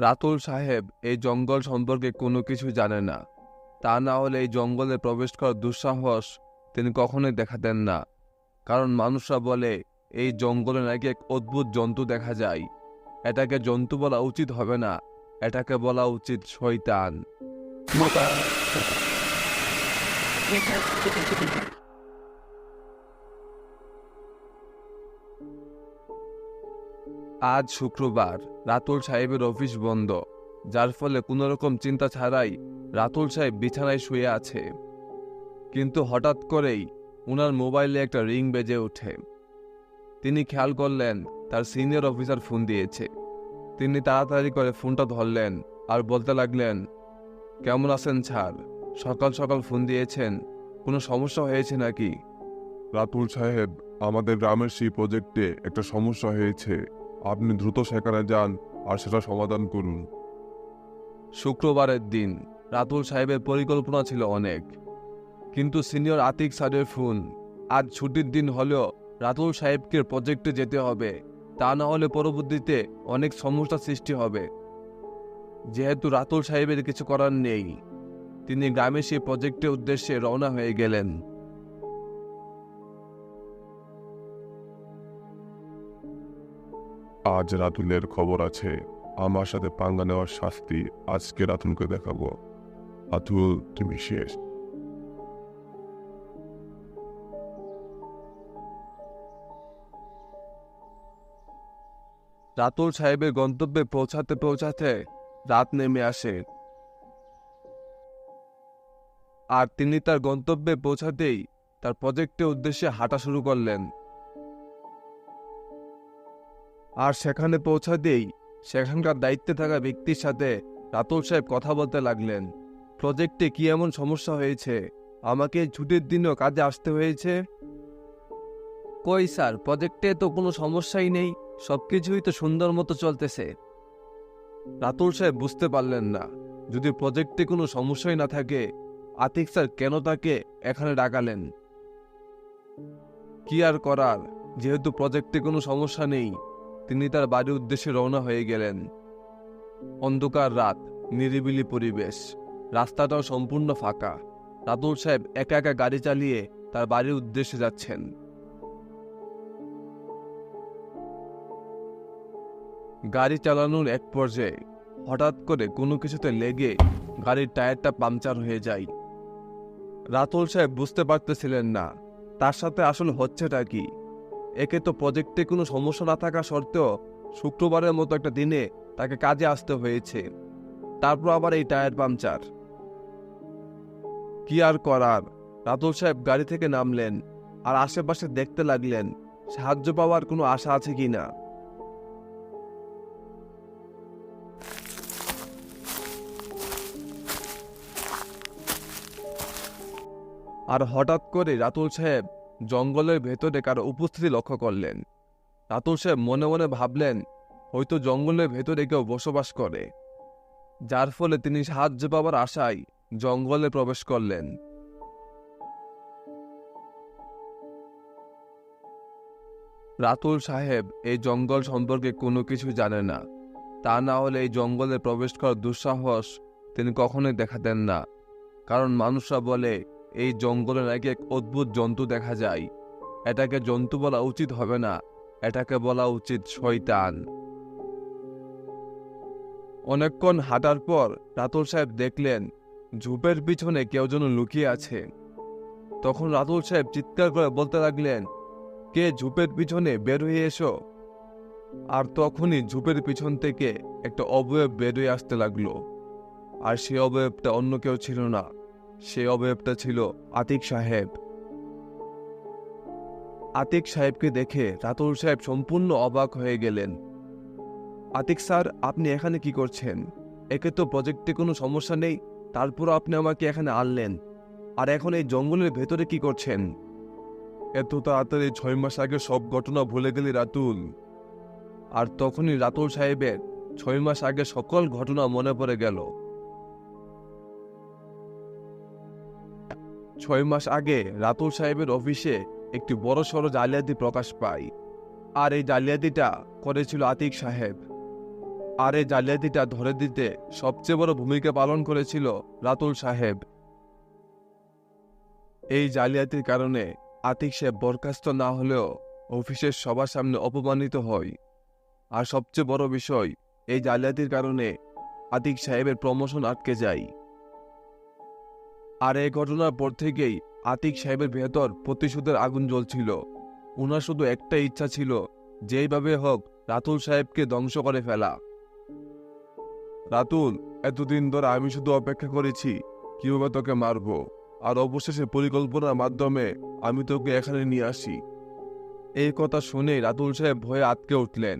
রাতুল সাহেব, এই জঙ্গল সম্পর্কে কোনো কিছু জানে না। তা না হলে এই জঙ্গলে প্রবেশ করার দুঃসাহস তিনি কখনোই দেখাতেন না। কারণ মানুষরা বলে, এই জঙ্গলে নাকি এক অদ্ভুত জন্তু দেখা যায়। এটাকে জন্তু বলা উচিত হবে না, এটাকে বলা উচিত শয়তান। আজ শুক্রবার রাতুল সাহেবের অফিস বন্ধ, যার ফলে কোনো রকম চিন্তা ছাড়াই রাতুল সাহেব বিছানায় শুয়ে আছে। কিন্তু হঠাৎ করেই ওনার মোবাইলে একটা রিং বেজে ওঠে। তিনি খেয়াল করলেন, তার সিনিয়র অফিসার ফোন দিয়েছে। তিনি তাড়াতাড়ি করে ফোনটা ধরলেন আর বলতে লাগলেন, কেমন আছেন স্যার? সকাল সকাল ফোন দিয়েছেন, কোনো সমস্যা হয়েছে নাকি? রাতুল সাহেব, আমাদের গ্রামের সেই প্রজেক্টে একটা সমস্যা হয়েছে। আপনি দ্রুত সেখানে যান আর সেটা সমাধান করুন। শুক্রবারের দিন রাতুল সাহেবের পরিকল্পনা ছিল অনেক। কিন্তু সিনিয়র আতিক স্যারের ফোন, আজ ছুটির দিন হলেও রাতুল সাহেবকে প্রজেক্টে যেতে হবে। তা না হলে পরবর্তীতে অনেক সমস্যা সৃষ্টি হবে। যেহেতু রাতুল সাহেবের কিছু করার নেই, তিনি গ্রামে সেই প্রজেক্টের উদ্দেশ্যে রওনা হয়ে গেলেন। আজ রাতুলের খবর আছে। আমার সাথে পাঙ্গা নেওয়ার শাস্তি আজকে রাতুলকে দেখাবো। রাতুল, তুমি শেষ। রাতুল সাহেবের গন্তব্যে পৌঁছাতে পৌঁছাতে রাত নেমে আসে। আর তিনি তার গন্তব্যে পৌঁছাতেই তার প্রজেক্টের উদ্দেশ্যে হাঁটা শুরু করলেন। আর সেখানে পৌঁছাতেই সেখানকার দায়িত্বে থাকা ব্যক্তির সাথে রাতুল সাহেব কথা বলতে লাগলেন। প্রজেক্টে কি এমন সমস্যা হয়েছে? আমাকে ছুটির দিনেও কাজে আসতে হয়েছে? কই স্যার, প্রজেক্টে তো কোনো সমস্যাই নেই, সবকিছুই তো সুন্দর মতো চলতেছে। রাতুল সাহেব বুঝতে পারলেন না, যদি প্রজেক্টে কোনো সমস্যাই না থাকে, আতিক স্যার কেন তাকে এখানে ডাকালেন? কি আর করার, যেহেতু প্রজেক্টে কোনো সমস্যা নেই তিনি তার বাড়ির উদ্দেশ্যে রওনা হয়ে গেলেন। অন্ধকার রাত, নিরিবিলি পরিবেশ, রাস্তাটাও সম্পূর্ণ ফাঁকা। রাতুল সাহেব একা একা গাড়ি চালিয়ে তার বাড়ির উদ্দেশ্যে যাচ্ছেন। গাড়ি চালানোর এক পর্যায়ে হঠাৎ করে কোনো কিছুতে লেগে গাড়ির টায়ারটা পাংচার হয়ে যায়। রাতুল সাহেব বুঝতে পারতেছিলেন না, তার সাথে আসলে হচ্ছেটা কি? একে তো প্রজেক্টে কোনো সমস্যা না থাকা সত্ত্বেও শুক্রবারের মতো একটা দিনে তাকে কাজে আসতে হয়েছে। তারপর আবার এই টায়ার পাংচার। কি আর করার? রাতুল সাহেব গাড়ি থেকে নামলেন আর আশেপাশে দেখতে লাগলেন, সাহায্য পাওয়ার কোনো আশা আছে কি না? আর হঠাৎ করে রাতুল সাহেব জঙ্গলের ভেতরে কারও উপস্থিতি লক্ষ্য করলেন। রাতুল সাহেব মনে মনে ভাবলেন, হয়তো জঙ্গলের ভেতরে কেউ বসবাস করে। যার ফলে তিনি সাহায্য পাওয়ার আশায় জঙ্গলে প্রবেশ করলেন। রাতুল সাহেব এই জঙ্গল সম্পর্কে কোনো কিছু জানে না। তা না হলে এই জঙ্গলে প্রবেশ করার দুঃসাহস তিনি কখনোই দেখাতেন না। কারণ মানুষরা বলে এই জঙ্গলে নাকি এক অদ্ভুত জন্তু দেখা যায়। এটাকে জন্তু বলা উচিত হবে না, এটাকে বলা উচিত শয়তান। অনেকক্ষণ হাঁটার পর রাতুল সাহেব দেখলেন, ঝুপের পিছনে কেউ যেন লুকিয়ে আছে। তখন রাতুল সাহেব চিৎকার করে বলতে লাগলেন, কে ঝুপের পিছনে বের হয়ে এসো? আর তখনই ঝুপের পিছন থেকে একটা অবয়ব বের হয়ে আসতে লাগল। আর সে অবয়বটা অন্য কেউ ছিল না। সে অবয়বটা ছিল আতিক সাহেব। আতিক সাহেবকে দেখে রাতুল সাহেব সম্পূর্ণ অবাক হয়ে গেলেন। আতিক স্যার, আপনি এখানে কি করছেন? একে তো প্রজেক্টে কোনো সমস্যা নেই তারপর আপনি আমাকে এখানে আনলেন। আর এখন এই জঙ্গলের ভেতরে কি করছেন? এত তাড়াতাড়ি ছয় মাস আগে সব ঘটনা ভুলে গেলি রাতুল। আর তখনই রাতুল সাহেবের ছয় মাস আগে সকল ঘটনা মনে পড়ে গেল। ছয় মাস আগে রাতুল সাহেবের অফিসে একটি বড় সড়ো জালিয়াতি প্রকাশ পায়। আর এই জালিয়াতিটা করেছিল আতিক সাহেব। আর এই জালিয়াতিটা ধরে দিতে সবচেয়ে বড় ভূমিকা পালন করেছিল রাতুল সাহেব। এই জালিয়াতির কারণে আতিক সাহেব বরখাস্ত না হলেও অফিসের সবার সামনে অপমানিত হয়। আর সবচেয়ে বড় বিষয়, এই জালিয়াতির কারণে আতিক সাহেবের প্রমোশন আটকে যায়। আর এই ঘটনার পর থেকেই আতিক সাহেবের ভেতর প্রতিশোধের আগুন জ্বলছিল। উনার শুধু একটা ইচ্ছা ছিল, যেইভাবে হোক রাতুল সাহেবকে ধ্বংস করে ফেলা। রাতুল, এতদিন ধরে আমি শুধু অপেক্ষা করেছি, কীভাবে তোকে মারব? আর অবশেষে পরিকল্পনার মাধ্যমে আমি তোকে এখানে নিয়ে আসি। এই কথা শুনে রাতুল সাহেব ভয়ে আটকে উঠলেন।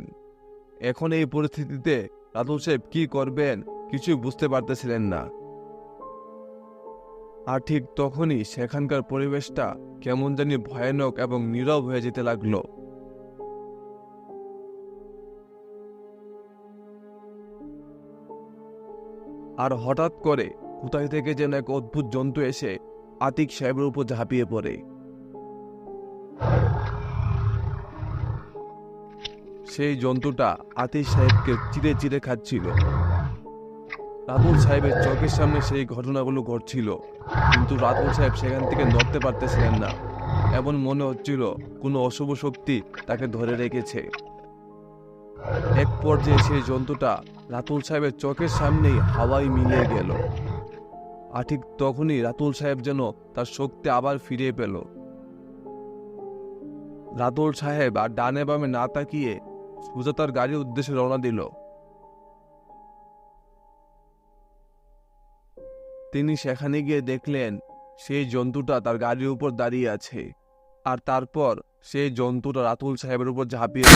এখন এই পরিস্থিতিতে রাতুল সাহেব কি করবেন কিছুই বুঝতে পারতেছিলেন না। আর ঠিক তখনই সেখানকার পরিবেশটা কেমন জানি ভয়ানক এবং নীরব হয়ে যেতে লাগল। আর হঠাৎ করে কোথায় থেকে যেন এক অদ্ভুত জন্তু এসে আতিক সাহেবের উপর ঝাঁপিয়ে পড়ে। সেই জন্তুটা আতিক সাহেবকে চিরে চিরে খাচ্ছিল। রাতুল সাহেবের চোখের সামনে সেই ঘটনাগুলো ঘটছিল। কিন্তু রাতুল সাহেব সেখান থেকে নড়তে পারতেছিলেন না। এমন মনে হচ্ছিল কোনো অশুভ শক্তি তাকে ধরে রেখেছে। এক পর্যায়ে সেই জন্তুটা রাতুল সাহেবের চোখের সামনেই হাওয়ায় মিলিয়ে গেল। আর ঠিক তখনই রাতুল সাহেব যেন তার শক্তি আবার ফিরে পেল। রাতুল সাহেব আর ডানে বামে না তাকিয়ে সোজা তার গাড়ির উদ্দেশ্যে রওনা দিল। তিনি সেখানে গিয়ে দেখলেন, সেই জন্তুটা তার গাড়ির উপর দাঁড়িয়ে আছে। আর তারপর সেই জন্তুটা রাতুল সাহেবের উপর ঝাঁপিয়ে